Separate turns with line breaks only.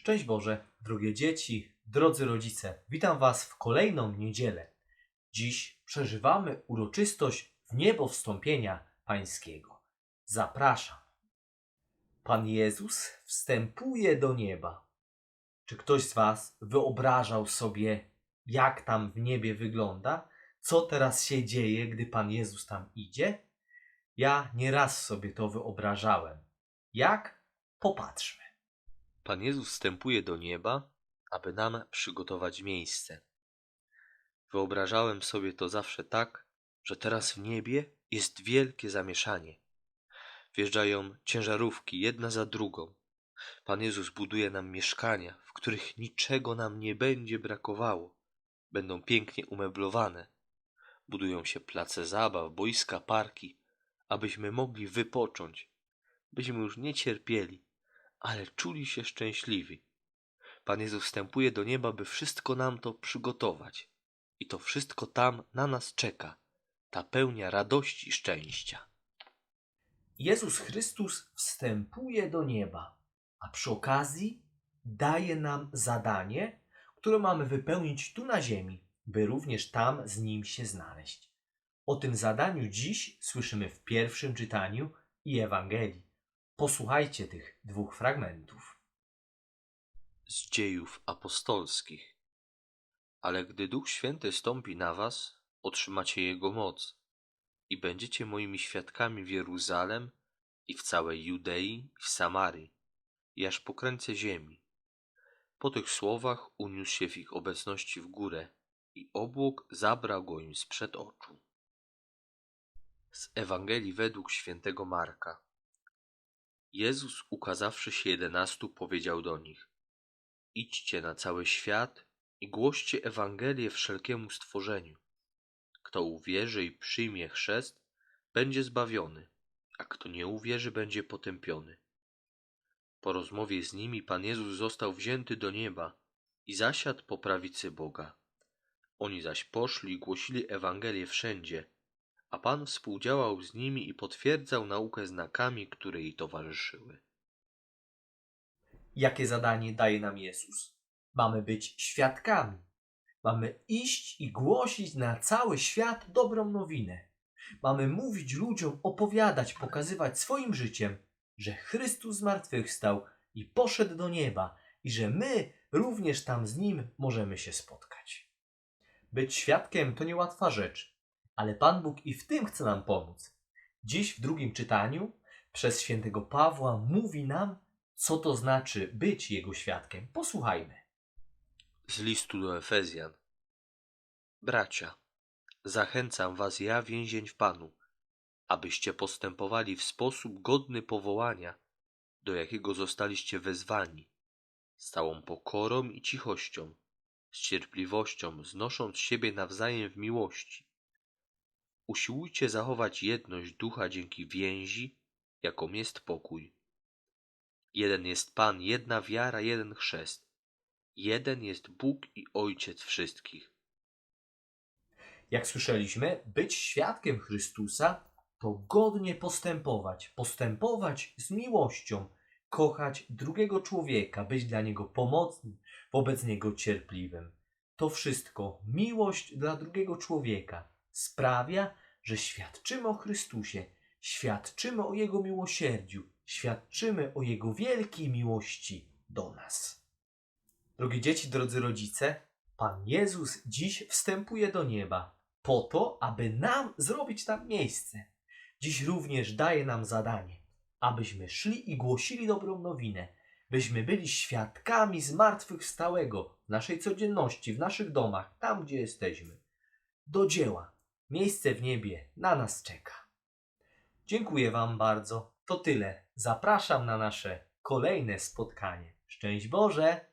Szczęść Boże, drogie dzieci, drodzy rodzice. Witam Was w kolejną niedzielę. Dziś przeżywamy uroczystość w niebo wstąpienia Pańskiego. Zapraszam. Pan Jezus wstępuje do nieba. Czy ktoś z Was wyobrażał sobie, jak tam w niebie wygląda? Co teraz się dzieje, gdy Pan Jezus tam idzie? Ja nieraz sobie to wyobrażałem. Jak? Popatrzmy.
Pan Jezus wstępuje do nieba, aby nam przygotować miejsce. Wyobrażałem sobie to zawsze tak, że teraz w niebie jest wielkie zamieszanie. Wjeżdżają ciężarówki jedna za drugą. Pan Jezus buduje nam mieszkania, w których niczego nam nie będzie brakowało. Będą pięknie umeblowane. Budują się place zabaw, boiska, parki, abyśmy mogli wypocząć, byśmy już nie cierpieli, ale czuli się szczęśliwi. Pan Jezus wstępuje do nieba, by wszystko nam to przygotować. I to wszystko tam na nas czeka. Ta pełnia radości i szczęścia.
Jezus Chrystus wstępuje do nieba, a przy okazji daje nam zadanie, które mamy wypełnić tu na ziemi, by również tam z nim się znaleźć. O tym zadaniu dziś słyszymy w pierwszym czytaniu i Ewangelii. Posłuchajcie tych dwóch fragmentów.
z dziejów apostolskich. Ale gdy Duch Święty stąpi na was, otrzymacie Jego moc i będziecie moimi świadkami w Jeruzalem i w całej Judei i w Samarii i aż po krańce ziemi. Po tych słowach uniósł się w ich obecności w górę i obłok zabrał go im sprzed oczu. Z Ewangelii według świętego Marka. Jezus, ukazawszy się jedenastu, powiedział do nich: Idźcie na cały świat i głoście Ewangelię wszelkiemu stworzeniu. Kto uwierzy i przyjmie chrzest, będzie zbawiony, a kto nie uwierzy, będzie potępiony. Po rozmowie z nimi Pan Jezus został wzięty do nieba i zasiadł po prawicy Boga. Oni zaś poszli i głosili Ewangelię wszędzie, a Pan współdziałał z nimi i potwierdzał naukę znakami, które jej towarzyszyły.
Jakie zadanie daje nam Jezus? Mamy być świadkami. Mamy iść i głosić na cały świat dobrą nowinę. Mamy mówić ludziom, opowiadać, pokazywać swoim życiem, że Chrystus zmartwychwstał i poszedł do nieba i że my również tam z Nim możemy się spotkać. Być świadkiem to niełatwa rzecz, ale Pan Bóg i w tym chce nam pomóc. Dziś w drugim czytaniu przez świętego Pawła mówi nam, co to znaczy być Jego świadkiem. Posłuchajmy.
Z listu do Efezjan. Bracia, zachęcam was ja, więzień w Panu, abyście postępowali w sposób godny powołania, do jakiego zostaliście wezwani, z całą pokorą i cichością, z cierpliwością, znosząc siebie nawzajem w miłości. Usiłujcie zachować jedność ducha dzięki więzi, jaką jest pokój. Jeden jest Pan, jedna wiara, jeden chrzest. Jeden jest Bóg i Ojciec wszystkich.
Jak słyszeliśmy, być świadkiem Chrystusa to godnie postępować, postępować z miłością, kochać drugiego człowieka, być dla niego pomocnym, wobec niego cierpliwym. To wszystko, miłość dla drugiego człowieka, sprawia, że świadczymy o Chrystusie, świadczymy o Jego miłosierdziu, świadczymy o Jego wielkiej miłości do nas. Drogie dzieci, drodzy rodzice, Pan Jezus dziś wstępuje do nieba po to, aby nam zrobić tam miejsce. Dziś również daje nam zadanie, abyśmy szli i głosili dobrą nowinę, byśmy byli świadkami zmartwychwstałego w naszej codzienności, w naszych domach, tam gdzie jesteśmy. Do dzieła. Miejsce w niebie na nas czeka. Dziękuję Wam bardzo. To tyle. Zapraszam na nasze kolejne spotkanie. Szczęść Boże!